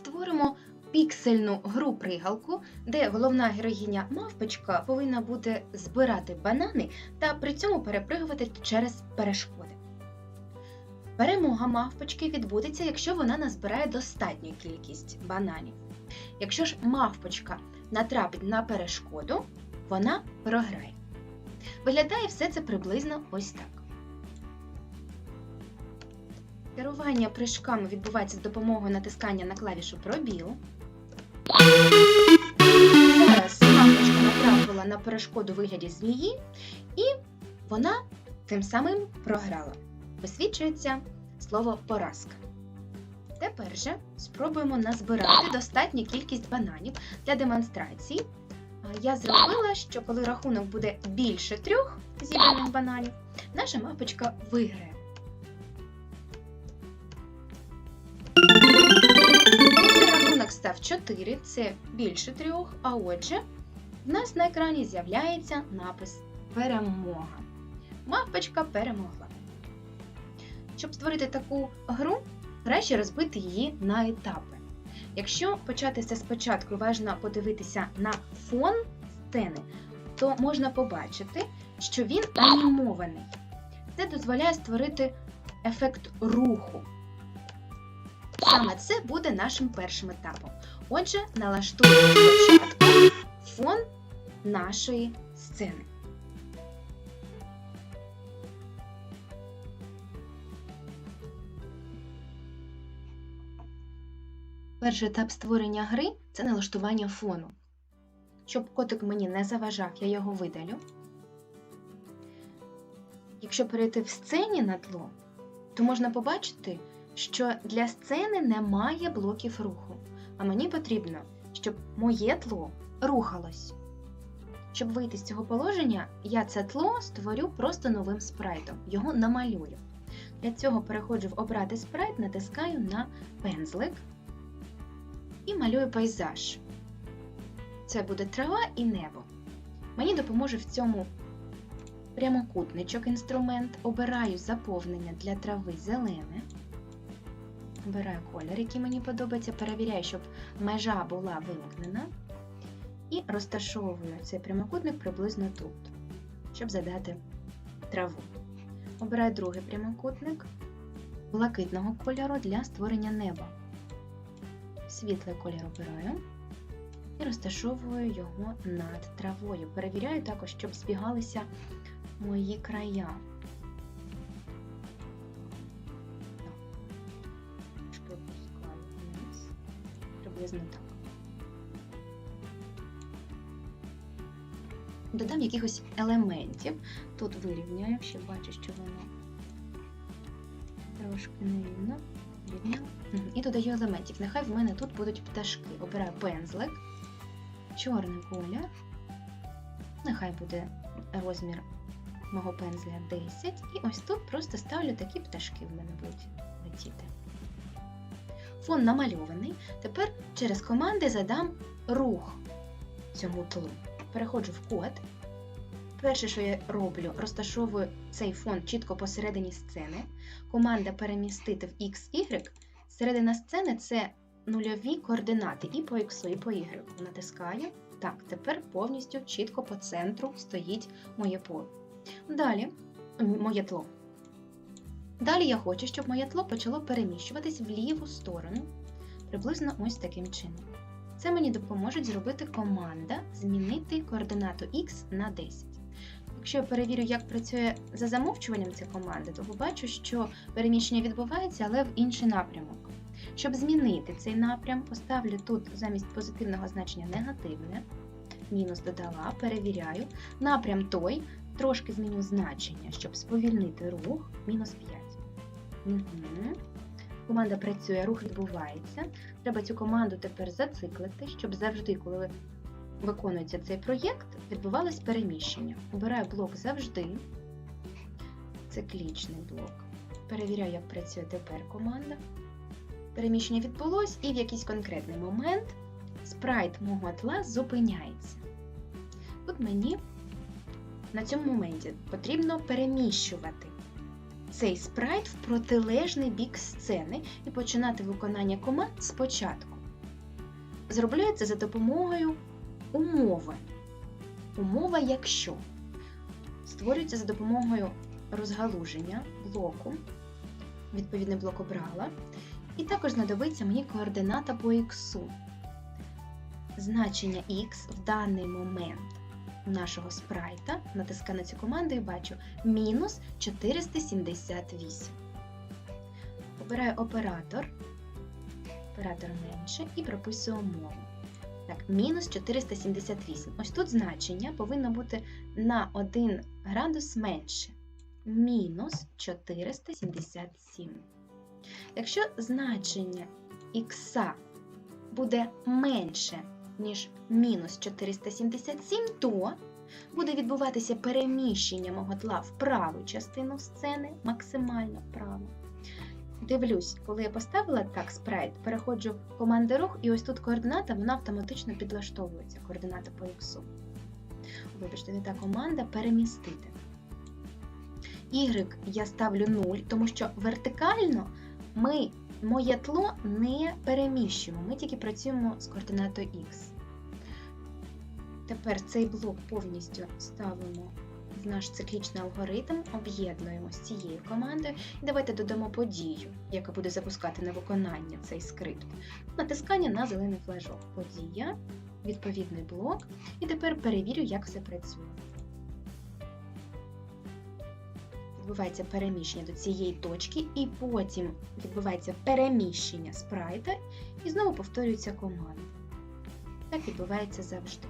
Створимо піксельну гру пригалку, де головна героїня мавпочка повинна буде збирати банани та при цьому перепригувати через перешкоди. Перемога мавпочки відбудеться, якщо вона назбирає достатню кількість бананів. Якщо ж мавпочка натрапить на перешкоду, вона програє. Виглядає все це приблизно ось так. Керування прыжками відбувається з допомогою натискання на клавішу пробіл. Зараз мавпочка натрапила на перешкоду вигляді змії, і вона тим самим програла. Висвічується слово поразка. Тепер же спробуємо назбирати достатню кількість бананів для демонстрації. Я зробила, що коли рахунок буде більше трьох зібраних бананів, наша мавпочка виграє. Став 4, це більше трьох, а отже, в нас на екрані з'являється напис Перемога. Мавпочка перемогла. Щоб створити таку гру, краще розбити її на етапи. Якщо почати все спочатку, важливо подивитися на фон сцени, то можна побачити, що він анімований. Це дозволяє створити ефект руху. Саме це буде нашим першим етапом. Отже, налаштуємо спочатку фон нашої сцени. Перший етап створення гри це налаштування фону. Щоб котик мені не заважав, я його видалю. Якщо перейти в сцені на тло, то можна побачити, що для сцени немає блоків руху. А мені потрібно, щоб моє тло рухалось. Щоб вийти з цього положення, я це тло створю просто новим спрайтом, його намалюю. Для цього переходжу в обрати спрайт, натискаю на пензлик і малюю пейзаж. Це буде трава і небо. Мені допоможе в цьому прямокутничок інструмент. Обираю заповнення для трави зелене. Обираю колір, який мені подобається, перевіряю, щоб межа була вимкнена. І розташовую цей прямокутник приблизно тут, щоб задати траву. Обираю другий прямокутник блакитного кольору для створення неба. Світлий колір обираю і розташовую його над травою. Перевіряю також, щоб збігалися мої края. Приблизно так. Додам якихось елементів. Тут вирівняю, ще бачу, що воно трошки нерівно. І додаю елементів. Нехай в мене тут будуть пташки. Обираю пензлик, чорний колір. Нехай буде розмір мого пензля 10. І ось тут просто ставлю такі пташки в мене будуть летіти. Фон намальований. Тепер через команди задам рух цьому тлу. Переходжу в код. Перше, що я роблю, розташовую цей фон чітко посередині сцени. Команда перемістити в X, Y. Середина сцени це нульові координати і по X, і по Y. Натискаю. Так, тепер повністю чітко по центру стоїть моє поле. Далі моє тло. Далі я хочу, щоб моє тло почало переміщуватись в ліву сторону, приблизно ось таким чином. Це мені допоможе зробити команда змінити координату X на 10. Якщо я перевірю, як працює за замовчуванням ця команда, то побачу, що переміщення відбувається, але в інший напрямок. Щоб змінити цей напрям, поставлю тут замість позитивного значення негативне. Мінус додала, перевіряю. Напрям той, трошки зміню значення, щоб сповільнити рух, мінус 5. Команда працює, рух відбувається. Треба цю команду тепер зациклити, щоб завжди, коли виконується цей проєкт, відбувалось переміщення. Обираю блок завжди. Циклічний блок. Перевіряю, як працює тепер команда. Переміщення відбулось, і в якийсь конкретний момент спрайт мого тла зупиняється. Тут мені на цьому моменті потрібно переміщувати цей спрайт в протилежний бік сцени і починати виконання команд спочатку. це за допомогою умови. Умова, якщо створюється за допомогою розгалуження блоку, відповідний блок обрала, і також знадобиться мені координата по х. Значення х в даний момент нашого спрайта, натискаю на цю команду і бачу мінус 478. Обираю оператор, оператор менше і прописую умову. Так, мінус 478. Ось тут значення повинно бути на 1 градус менше. Мінус 477. Якщо значення х буде менше, ніж мінус 477, то буде відбуватися переміщення мого тла в праву частину сцени, максимально вправо. Дивлюсь, коли я поставила так спрайт, переходжу в команди рух, і ось тут координата, вона автоматично підлаштовується, координата по іксу. Вибачте, не та команда перемістити. Y я ставлю 0, тому що вертикально ми моє тло не переміщуємо, ми тільки працюємо з координатою X. Тепер цей блок повністю ставимо в наш циклічний алгоритм, об'єднуємо з цією командою і давайте додамо подію, яка буде запускати на виконання цей скрипт. Натискання на зелений флажок. Подія, відповідний блок. І тепер перевірю, як все працює. Відбувається переміщення до цієї точки, і потім відбувається переміщення спрайта, і знову повторюється команда. Так відбувається завжди.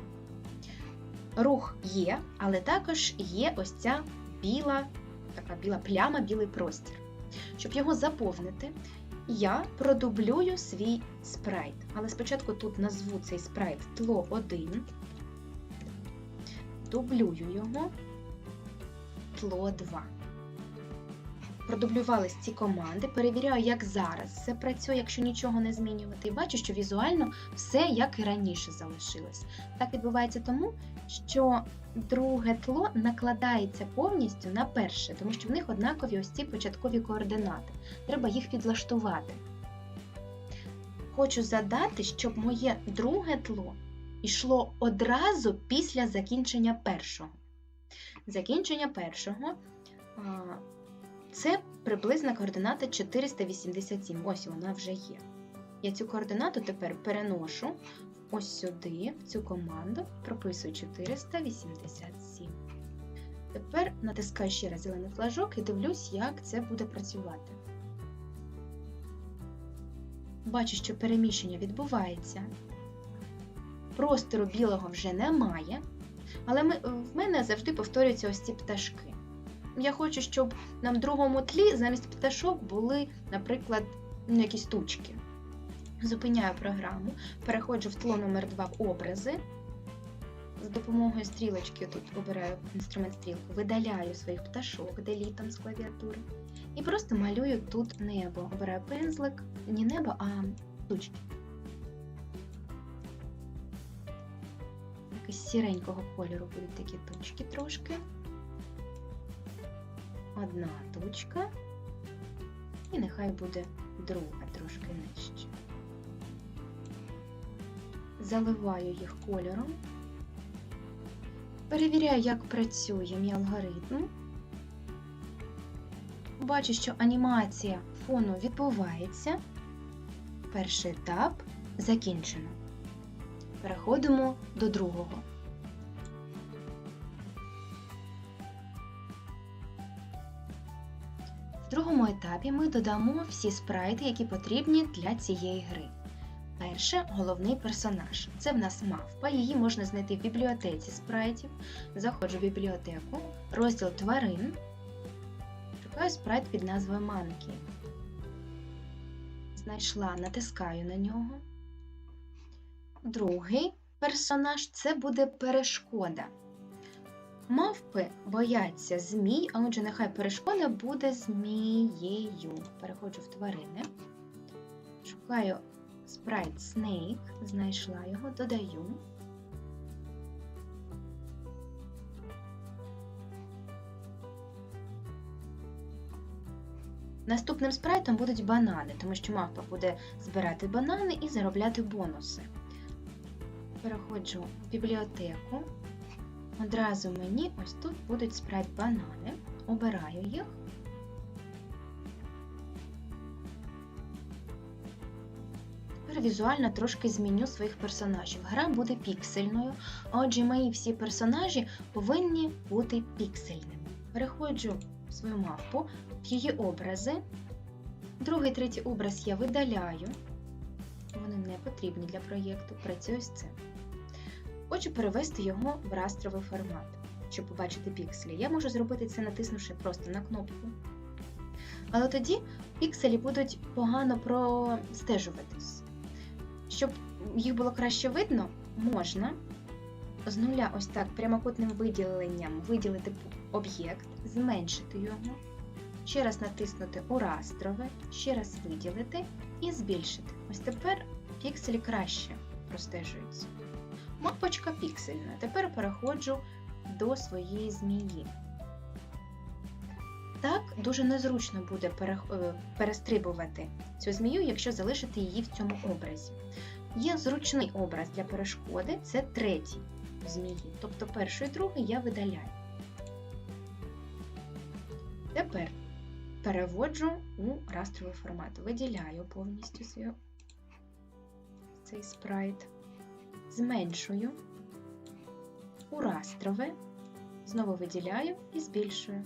Рух є, але також є ось ця біла, така біла пляма, білий простір. Щоб його заповнити, я продублюю свій спрайт. Але спочатку тут назву цей спрайт тло 1, дублюю його тло 2 продублювались ці команди, перевіряю, як зараз все працює, якщо нічого не змінювати, і бачу, що візуально все як і раніше залишилось. Так відбувається тому, що друге тло накладається повністю на перше, тому що в них однакові ось ці початкові координати. Треба їх підлаштувати. Хочу задати, щоб моє друге тло йшло одразу після закінчення першого. Закінчення першого це приблизна координата 487. Ось вона вже є. Я цю координату тепер переношу ось сюди, в цю команду, прописую 487. Тепер натискаю ще раз зелений флажок і дивлюсь, як це буде працювати. Бачу, що переміщення відбувається. Простору білого вже немає, але в мене завжди повторюються ось ці пташки. Я хочу, щоб на другому тлі замість пташок були, наприклад, ну, якісь тучки. Зупиняю програму, переходжу в тло номер 2 в образи. За допомогою стрілочки тут обираю інструмент стрілку, видаляю своїх пташок делітом з клавіатури. І просто малюю тут небо. Обираю пензлик, не небо, а тучки. Якось сіренького кольору будуть такі тучки трошки одна точка, і нехай буде друга трошки нижче. Заливаю їх кольором, перевіряю, як працює мій алгоритм. Бачу, що анімація фону відбувається. Перший етап закінчено. Переходимо до другого. В другому етапі ми додамо всі спрайти, які потрібні для цієї гри. Перше головний персонаж. Це в нас мавпа, її можна знайти в бібліотеці спрайтів. Заходжу в бібліотеку, розділ тварин. Шукаю спрайт під назвою Манкі. Знайшла, натискаю на нього. Другий персонаж це буде перешкода. Мавпи бояться змій, а отже, нехай перешкода буде змією. Переходжу в тварини. Шукаю спрайт Snake, знайшла його, додаю. Наступним спрайтом будуть банани, тому що мавпа буде збирати банани і заробляти бонуси. переходжу в бібліотеку. Одразу мені ось тут будуть спрайт банани. Обираю їх. Тепер візуально трошки зміню своїх персонажів. Гра буде піксельною, отже, мої всі персонажі повинні бути піксельними. Переходжу в свою мапу, в її образи. Другий, третій образ я видаляю. Вони не потрібні для проєкту. Працюю з цим. Хочу перевести його в растровий формат, щоб побачити пікселі. Я можу зробити це, натиснувши просто на кнопку. Але тоді пікселі будуть погано простежуватись. Щоб їх було краще видно, можна з нуля ось так прямокутним виділенням виділити об'єкт, зменшити його, ще раз натиснути у растрове, ще раз виділити і збільшити. Ось тепер пікселі краще простежуються. Мапочка піксельна. Тепер переходжу до своєї змії. Так, дуже незручно буде е, перестрибувати цю змію, якщо залишити її в цьому образі. Є зручний образ для перешкоди це третій змії. Тобто перший і другий я видаляю. Тепер переводжу у растровий формат. Виділяю повністю цей спрайт. Зменшую у растрове, знову виділяю і збільшую.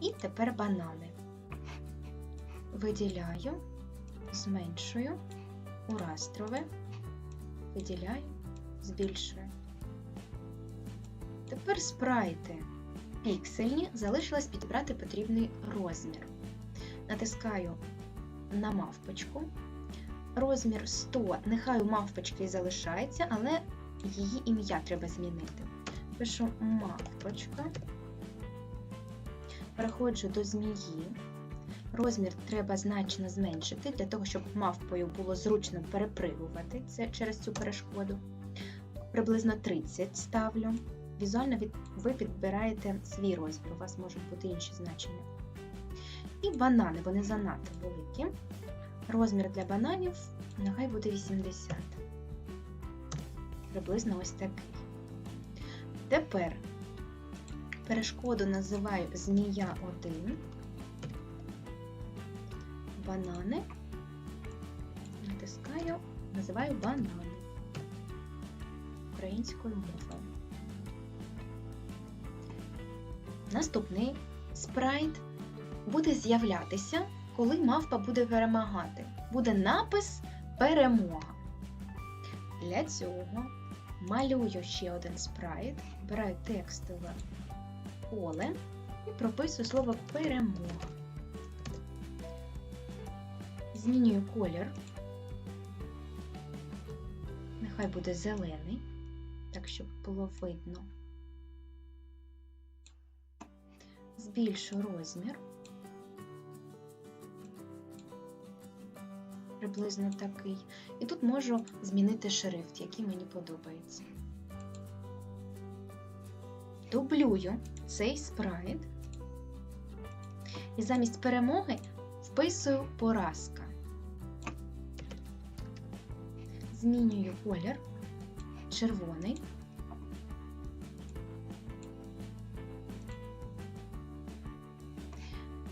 І тепер банани. Виділяю, зменшую, у растрове, виділяю, збільшую. Тепер спрайти піксельні, залишилось підібрати потрібний розмір. Натискаю на мавпочку. Розмір 100, нехай у мавпочки залишається, але її ім'я треба змінити. Пишу мавпочка. Переходжу до змії. Розмір треба значно зменшити, для того, щоб мавпою було зручно перепригувати це через цю перешкоду. Приблизно 30 ставлю. Візуально від, ви підбираєте свій розмір, у вас можуть бути інші значення. І банани, вони занадто великі. Розмір для бананів нехай буде 80. Приблизно ось такий. Тепер перешкоду називаю змія 1. Банани. Натискаю, називаю банани українською мовою. Наступний спрайт буде з'являтися, коли мавпа буде перемагати. Буде напис Перемога. Для цього малюю ще один спрайт, беру текстове поле і прописую слово перемога. Змінюю колір. Нехай буде зелений, так щоб було видно. Збільшу розмір. Приблизно такий. І тут можу змінити шрифт, який мені подобається. Дублюю цей спрайт. І замість перемоги вписую поразка. Змінюю колір червоний.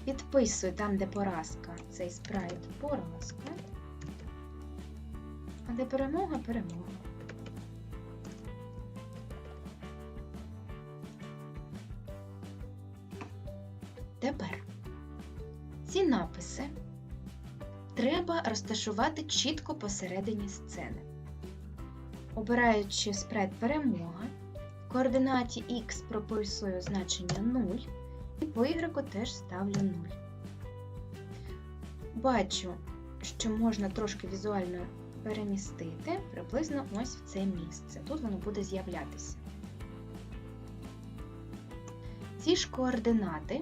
Підписую там, де поразка, цей спрайт поразка. А де перемога перемога. Тепер ці написи треба розташувати чітко посередині сцени. Обираючи спрайт перемога, в координаті Х прописую значення 0 і по Y теж ставлю 0. Бачу, що можна трошки візуально перемістити приблизно ось в це місце. Тут воно буде з'являтися. Ці ж координати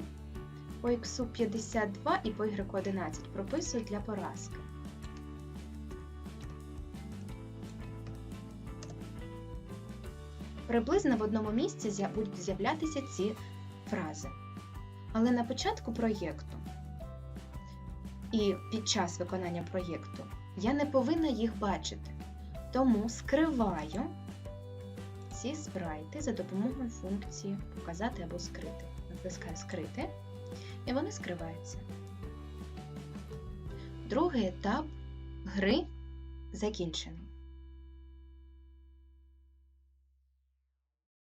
по Х 52 і по Y 11 прописую для поразки. Приблизно в одному місці будуть з'являтися ці фрази. Але на початку проєкту і під час виконання проєкту я не повинна їх бачити. Тому скриваю ці спрайти за допомогою функції показати або скрити. Натискаю скрити, і вони скриваються. Другий етап гри закінчено.